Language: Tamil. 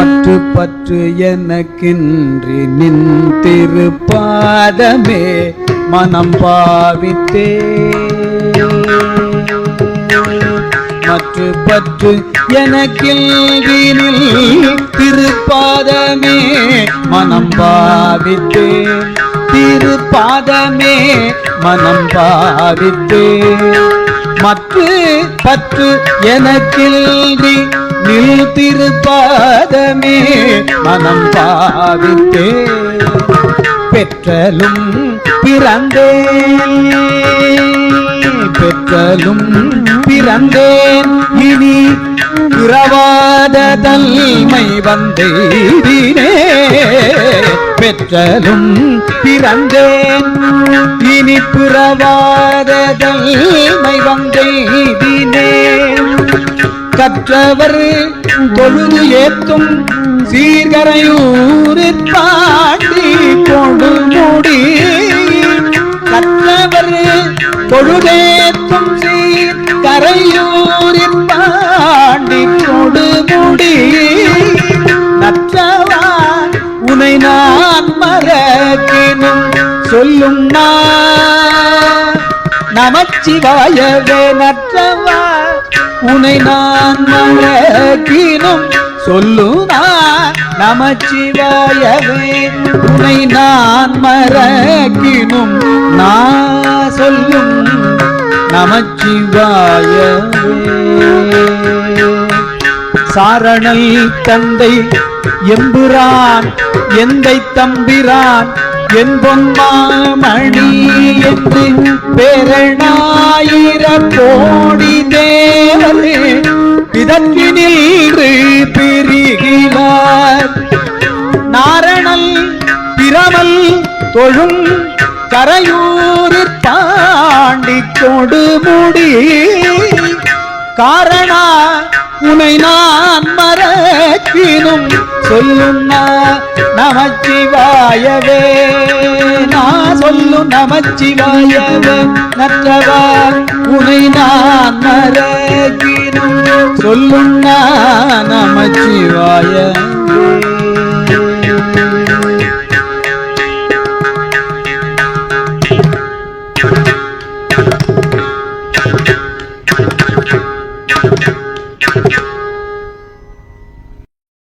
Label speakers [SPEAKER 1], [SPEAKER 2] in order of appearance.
[SPEAKER 1] மற்ற பற்று எனக்கின்றி நின் திருப்பாதமே மனம் பாவித்தே. மற்று பற்று எனக்கில்வினில் திருப்பாதமே மனம் பாவித்தே. திருப்பாதமே மனம் பாவித்தே. மற்று பற்று எனக்கில்வி நில் திருப்பாதமே மனம் பாவித்தே. பெற்றலும் பிறந்தேன். பெற்றலும் பிறந்தேன். இனி பிறவாத தன்மை வந்தேனே பெற்றலும் பிறந்தேன். இனி பிறவாத தன்மை வந்தேனே கற்றவர் தொழுது ஏத்தும் சீர்கரையூரிற் பாட்டி கொடுமுடி கற்றவர் தொழுதேத்தும் சீர்கரையூரிற் பாண்டி கொடுமுடி நற்றவா உனை நான் மறக்கினும் சொல்லும் நான். நமச்சிவாயவே நற்றவா உனை நான் மறக்கினும் சொல்லுனா நமச்சிவாயவே. உனை நான் மறக்கினும் நான் சொல்லும் நமச்சிவாயவே. சாரணல் தந்தை எம்புரான் எந்தை தம்பிரான் என் பொன்மாமணி என்று பேரணா பிதற்றி நின்று பிரிகிறார் நாரணல் பிரமல் தொழும் கரையூரிற் பாண்டி கொடுமுடி. காரணா உனை நான் மறக்கினும் சொல்லும் நமச்சிவாயவே. நான் சொல்லும் நமச்சிவாயவே. நற்றவா உனை நான் மறக்கினும் சொல்லும் நா- நமச்சிவாயவே